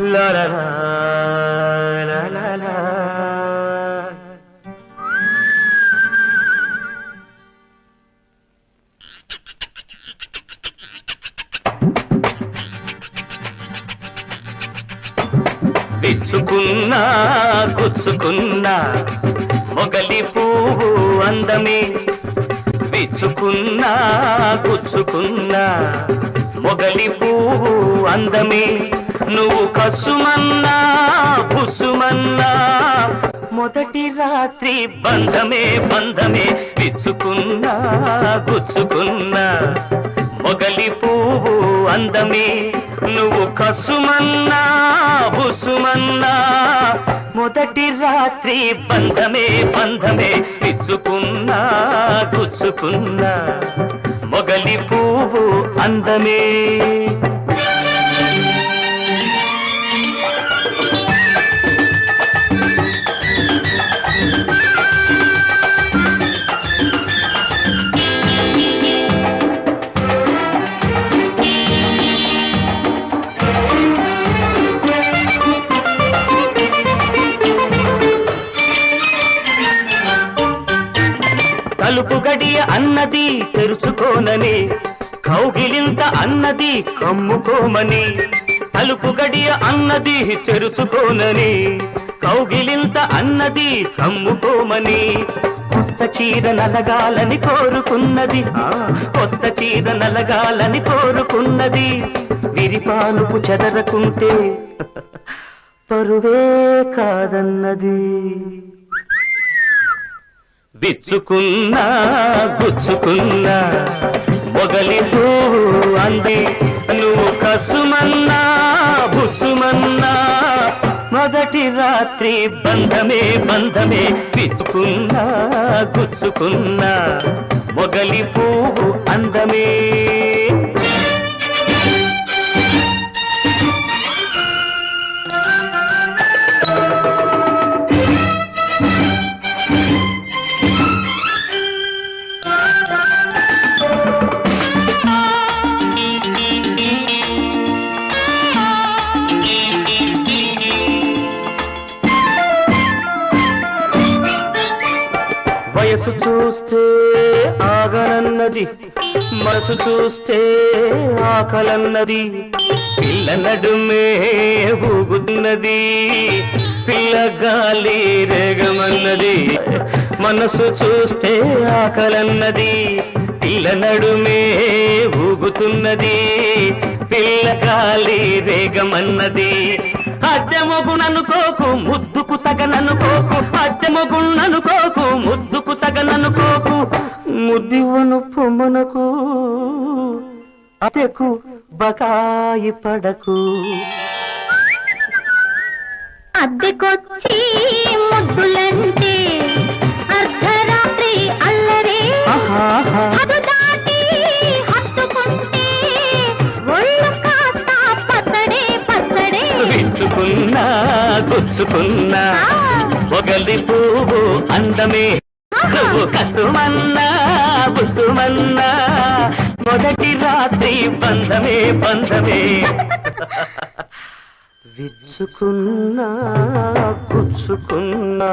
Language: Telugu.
la la la విచ్చుకున్నా గుచ్చుకున్నా మొగలి పువ్వు అందమే. విచ్చుకున్నా గుచ్చుకున్నా మొగలి పువ్వు అందమే. నువ్వు కసుమన్నా పుసుమన్నా మొదటి రాత్రి బంధమే బంధమే. విచ్చుకున్నా గుచ్చుకున్నా మొగలి పువ్వు అందమే. నువ్వు కసుమన్నా వన్నా మొదటి రాత్రి బంధమే బంధమే ఇచ్చుకున్నా గుచ్చుకున్నా. మొగలి పువ్వు అందమే. తలుపు అన్నది తెరుచుకోనని కౌగిలింత అన్నది కమ్ముకోమని తలుపు గడియ అన్నది తెరుచుకోనని కౌగిలింత అన్నది కమ్ముకోమని కొత్త చీర నలగాలని కోరుకున్నది కొత్త చీర నలగాలని కోరుకున్నది విరిపానుపు చెదరకుంటే పరువే కాదన్నది. విచ్చుకున్నా గుచ్చుకున్నా మొగలి పువ్వు అంది నువ్వు కసుమన్నా బుసుమన్నా మొదటి రాత్రి బంధమే బంధమే విచ్చుకున్నా గుచ్చుకున్నా మొగలి పువ్వు అందమే. వయసు చూస్తే ఆగనన్నది. మనసు చూస్తే ఆకలన్నది. పిల్ల నడుమే ఊగుతున్నది. పిల్ల గాలి రేగమన్నది. మనసు చూస్తే ఆకలన్నది. పిల్ల నడుమే ఊగుతున్నది. పిల్ల గాలి రేగమన్నది. అద్దెమొగుననుకోకు ముద్దుకు తగననుకోకు అతెకు బకాయి పడకు. అద్దెకొచ్చి ముద్దులంటే అర్ధరాత్రి అల్లరే. ఆహాహా. హద్దు దాటి హత్తుకుంటే ఒళ్ళు కాస్త పచ్చడే పచ్చడే. విచ్చుకున్నా గుచ్చుకున్నా మొగలి పువ్వు అందమే నువ్వు కసుమన్నా బుసుమన్నా మొదటి రాత్రి బంధమే బంధమే. విచ్చుకున్నా గుచ్చుకున్నా